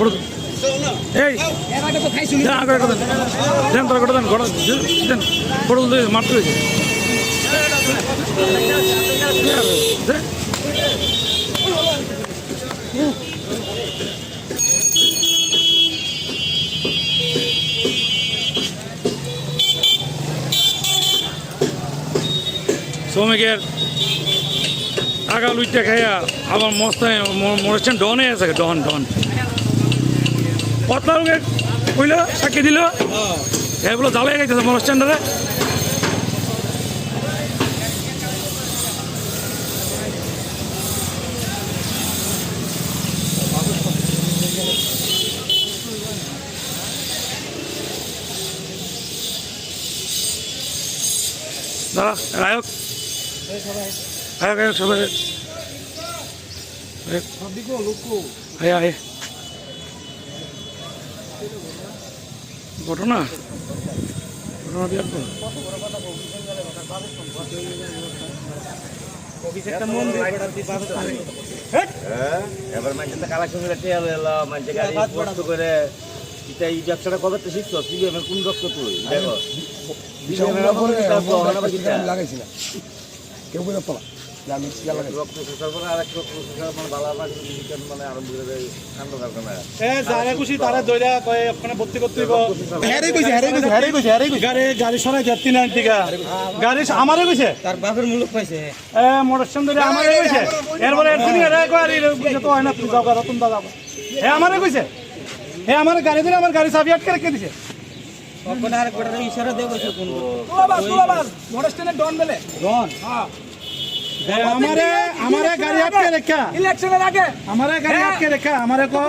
করে দেন। আগে মারতে। শ্রমিকের টাকা লুইটা খাইয়া আবার মস্ত মরেছেন, ডনে আছে, ডন ডন কত লোকে কইল সাক্ষী দিল। এগুলো জ্বালাই গেছে মনে স্ট্যান্ডারে দাঁড়া গায়ক। গায়ক সবাই। আয় আয়। ঘটনা? ঘটনা এবার মানুষের তো কালেকশন করে টেয়াল এলো মানুষের গাড়ি কষ্ট করে এটা এই ব্যবসাটা কবে তো শিখছো সিবিএম এর কোন রক্ত তুই দেখো কেউ যে আমি এ আমারে কইছে তার বাপের পাইছে। ধরে আমারে কইছে। এরপরে এরা তো হয় না তুমি যাও গা তুমি যাও হে আমারে কইছে। হে আমার গাড়ি ধরে আমার গাড়ি চাবি আটকে রেখে দিছে। ইশারা দেব কোন ডন বেলে। ডন? হ্যাঁ। আমারে আমারে গাড়ি আটকে রেখা। ইলেকশনের আগে। আমারে গাড়ি আটকে রেখা। আমারে কো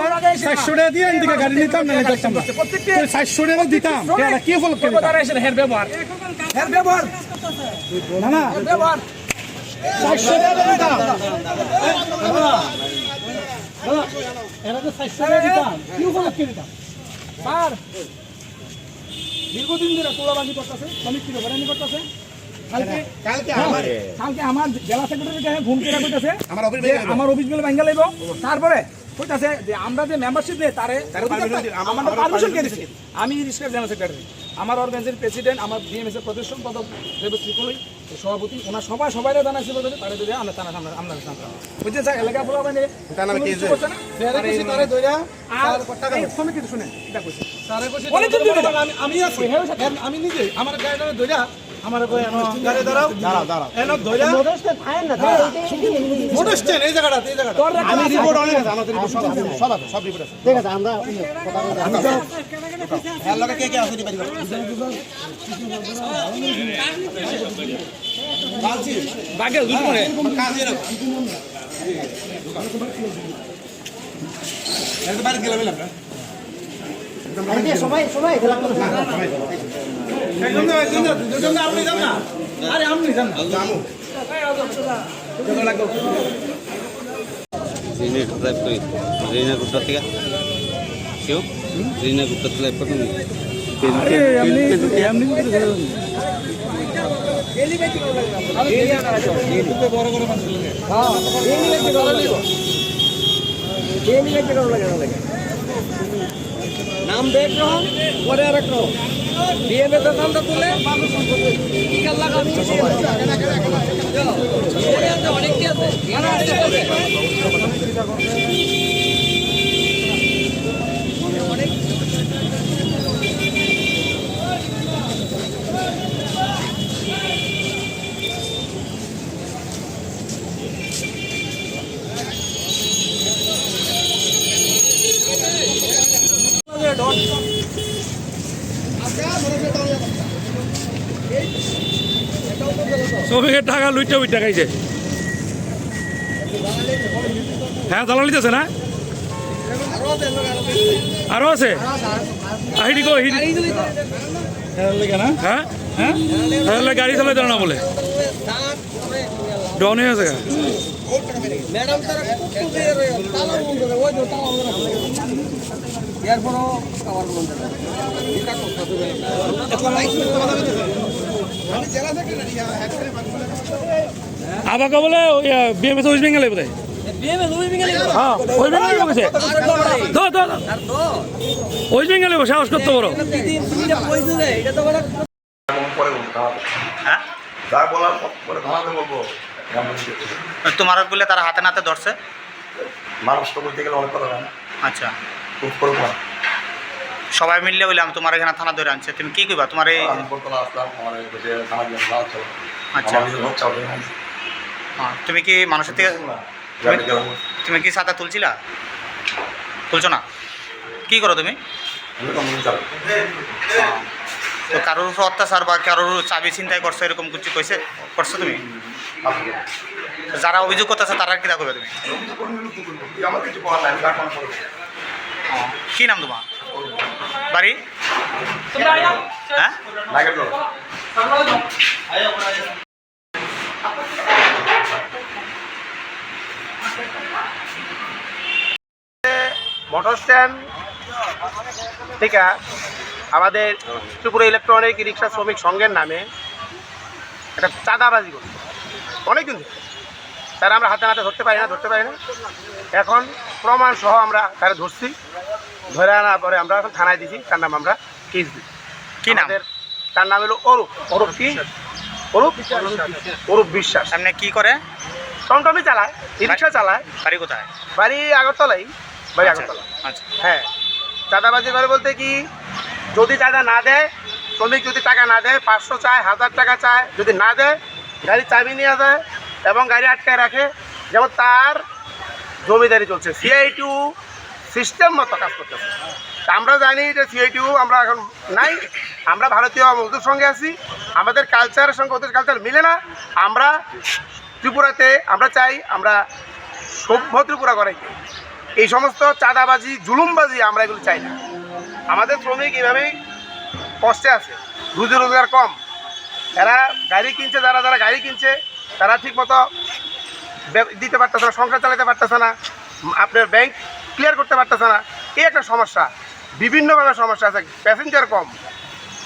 400 টাকা দিয়ে এদিকে গাড়ি নিতাম না নিতাম না। 400 টাকা দিতাম। এটা কি ফল করে তারা হের ব্যবহার। হের ব্যবহার। না না। ব্যবহার। 400 টাকা দিতাম। এরা তো 400 টাকা দিতাম। কি ফল করে দিতাম স্যার দীর্ঘদিন ধরে তোলাবাজি করতেছে শ্রমিক কি বেড়ানি করতেছে? কালকে কালকে হ্যাঁ, কালকে আমার জেলা সেক্রেটারি কাছে ঘুম কইতাছে আমার অফিস যে আমার অফিসগুলো ভাঙ্গা লাইব। তারপরে কইতাছে যে আমরা যে মেম্বারশিপ নেই তারে আমার- পারমিশন কে দিছে? আমি রিস্কের জেনারেল সেক্রেটারি আমার অর্গানাইজের প্রেসিডেন্ট আমার ডিএমএস এর প্রতিষ্ঠান পদ দেবশ্রী কই সভাপতি। ওনার সবাই সবাই জানাইছে বলতে তারে আমরা তারা সামনে আমরা সামনে বুঝতে চাই এলাকা মানে তার নামে কেস ফেরে কিছু তারে দইরা আর এই সমিতি শুনে এটা কইছে। তারে কইছে অনেকজন দিবে না। আমি আমি আছি। আমি নিজে আমার গাড়ি দইরা আমার কই এনো গাড়ি দাঁড়াও দাঁড়াও দাঁড়াও। এনো দইরা মোটর স্ট্যান্ড এই জায়গাটা এই জায়গাটা। আমি রিপোর্ট অনেক আছে আমাদের রিপোর্ট সব আছে সব আছে সব রিপোর্ট আছে। ঠিক আছে আমরা এর লগে কে কে আছে দিবারি বালছি বাগে দুধ পড়ে কাজে রাখো এর গেলাম না। না একজন না আপনি যান না আরে আপনি যান না জামু রিনা লাইভ করি রিনা গুপ্তা থেকে কেউ রিনা গুপ্তা লাইভ করুন নাম দেখ রহন ডিএমএ তো নামটা তুলে। কি লাগাবি অনেক আছে শ্রমিকের টাকা লুইটা উইটা খাইছে। হ্যাঁ দালালি আছে না? আরও আছে? আহিডি কো হিডি হ্যাঁ? হ্যাঁ? গাড়ি চালাই দেয় না বলে? ডন আছে। ম্যাডাম আবাকা বলে ওই বিএমএস ওয়েস্ট বেঙ্গলে বোধ হ্যাঁ ওই বেঙ্গালে বসে ধর ধর ধর। ওই বেঙ্গালে বসে সাহস করতে পারো বলব থামাতে হ্যাঁ যা বলার পরে। থামাতে বলব এমন কিছু। তোমার বলে তারা হাতে নাতে ধরছে? মানুষ তো বলতে গেলে অনেক কথা আচ্ছা। খুব করব না সবাই মিললে বললাম তোমার এখানে থানা ধরে আনছে। তুমি কি কইবা? তোমার এই আচ্ছা। হ্যাঁ, তুমি কি মানুষের থেকে তুমি কি সাদা তুলছিলা? তুলছো না? কি করো তুমি? তো চাই তো কারোর উপর অত্যাচার বা কারোর চাবি চিন্তাই করছ এরকম কিছু কইছে? করছ তুমি? যারা অভিযোগ করতেছে তারা কি করবে তুমি? করব কি নাম তোমার? হ্যাঁ? মোটর স্ট্যান্ড থেকে আমাদের ত্রিপুরা ইলেকট্রনিক রিক্সা শ্রমিক সংঘের নামে একটা চাঁদাবাজি করছে। অনেকদিন ধরে। তারা আমরা হাতে নাতে ধরতে পারি না, ধরতে পারি না। এখন প্রমাণ সহ আমরা তারা ধরছি। ধরে আনার পরে আমরা এখন থানায় দিছি তার নাম আমরা কেস দিই। কি নাম? তার নাম হলো অরূপ। অরূপ কি? অরূপ? অরূপ বিশ্বাস। সামনে কি করে? টমটমি চালায় রিক্সা চালায়। বাড়ি কোথায়? বাড়ি আগরতলাই বাড়ি আগরতলা। আচ্ছা। হ্যাঁ চাঁদাবাজি করে বলতে কি যদি চাঁদা না দেয় শ্রমিক যদি টাকা না দেয় পাঁচশো চায় হাজার টাকা চায় যদি না দেয় গাড়ি চাবি নিয়ে যায় এবং গাড়ি আটকায় রাখে যেমন তার জমিদারি চলছে সিআই টু সিস্টেম মতো কাজ করতেছে। আমরা জানি যে সিআই টু আমরা এখন নাই। আমরা ভারতীয় মজদুর সঙ্গে আছি। আমাদের কালচারের সঙ্গে ওদের কালচার মিলে না। আমরা ত্রিপুরাতে, আমরা চাই আমরা সভ্য ত্রিপুরা করাই এই সমস্ত চাঁদাবাজি, জুলুমবাজি আমরা এগুলো চাই না। আমাদের শ্রমিক এভাবেই কষ্টে আছে। রুজি রোজগার কম। এরা গাড়ি কিনছে, যারা যারা গাড়ি কিনছে, তারা ঠিক মতো দিতে পারতেছে না, সংসার চালাতে পারতেছে না। আপনার ব্যাংক ক্লিয়ার করতে পারতেছে না। এই একটা সমস্যা। বিভিন্নভাবে সমস্যা আছে। প্যাসেঞ্জার কম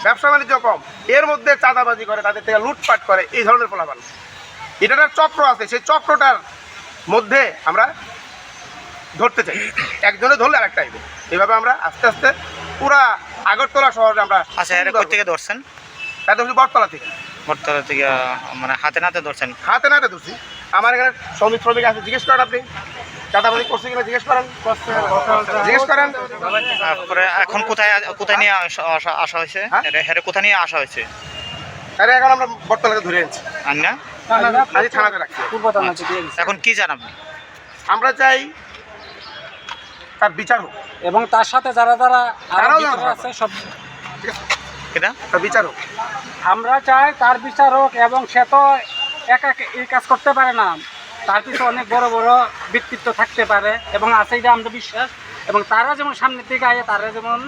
ব্যবসা বাণিজ্য কম। এর মধ্যে চাঁদাবাজি করে তাদের থেকে লুটপাট করে এই ধরনের ফলাফল। এটা একটা চক্র আছে। সেই চক্রটার মধ্যে আমরা ধরতে চাই। একজনে ধরলে আরেকটা আইবে। এভাবে আমরা আস্তে আস্তে পুরা আগরতলা শহরে আমরা আচ্ছা থেকে ধরছেন? তাদের বটতলা থেকে। বটতলা থেকে মানে হাতে নাতে ধরছেন? হাতে নাতে ধরছি। আমার এখানে শ্রমিক শ্রমিক আছে জিজ্ঞেস করেন আপনি। চাঁদাবাজি করছে কিনা জিজ্ঞেস করেন। জিজ্ঞেস করেন। তারপরে এখন কোথায় কোথায় নিয়ে আসা- হয়েছে? হ্যাঁ? কোথায় নিয়ে আসা হয়েছে? আরে এখন আমরা বটতলাকে ধরে আনছি আর না? থানাতে রাখছি। এখন কি জান আপনি? আমরা চাই তার বিচার হোক। এবং তার সাথে যারা যারা আরও তারাও ভিতরে জানো। আছে সব এটা তার বিচার হোক। আমরা চাই তার বিচার হোক এবং সে তো একা একা এই কাজ করতে পারে না। তার পিছনে অনেক বড় বড় ব্যক্তিত্ব থাকতে পারে এবং আছে এটা আমরা বিশ্বাস। এবং তারা যেমন সামনের দিকে আয় তারা যেমন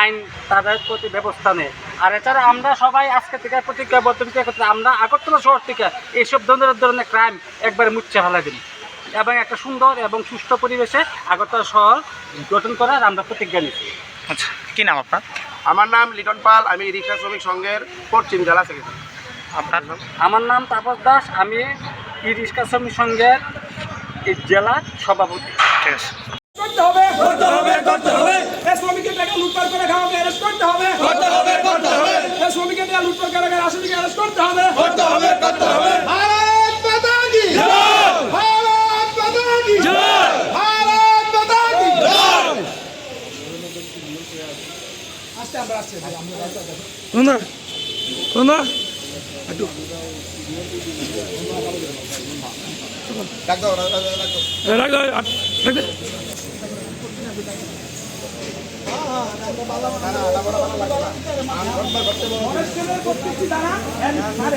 আইন তাদের প্রতি ব্যবস্থা নেয়। আর এছাড়া আমরা সবাই আজকে থেকে প্রতিজ্ঞাবদ্ধ বিচার করতে আমরা আগরতলা শহর থেকে এইসব ধরনের ধরনের ক্রাইম একবারে মুচ্ছে ফেলা দিন। এবং একটা সুন্দর এবং সুষ্ঠু পরিবেশে আগরতলা শহর গঠন করার আমরা প্রতিজ্ঞা নিচ্ছি। আচ্ছা কি নাম আপনার? আমার নাম লিটন পাল আমি রিক্সা শ্রমিক সংঘের পশ্চিম জেলা সেক্রেটারি আপনার নাম? আমার নাম তাপস দাস আমি ই রিক্সা শ্রমিক সংঘের এই জেলার সভাপতি। ঠিক আছে। করতে হবে করতে হবে করতে হবে। এই শ্রমিকের টাকা লুটপাট করে খাওয়াকে অ্যারেস্ট করতে হবে। করতে হবে করতে হবে। এই শ্রমিকের টাকা লুটপাট করে আসামিকে অ্যারেস্ট করতে হবে। করতে হবে করতে হবে ভারত মাতা কি ভারত মাতা কি ভারত মাতা কি আস্তে আমরা আসছে একটু রাখ দাও, রাখ দে। প্রত্যেকটি দানা আর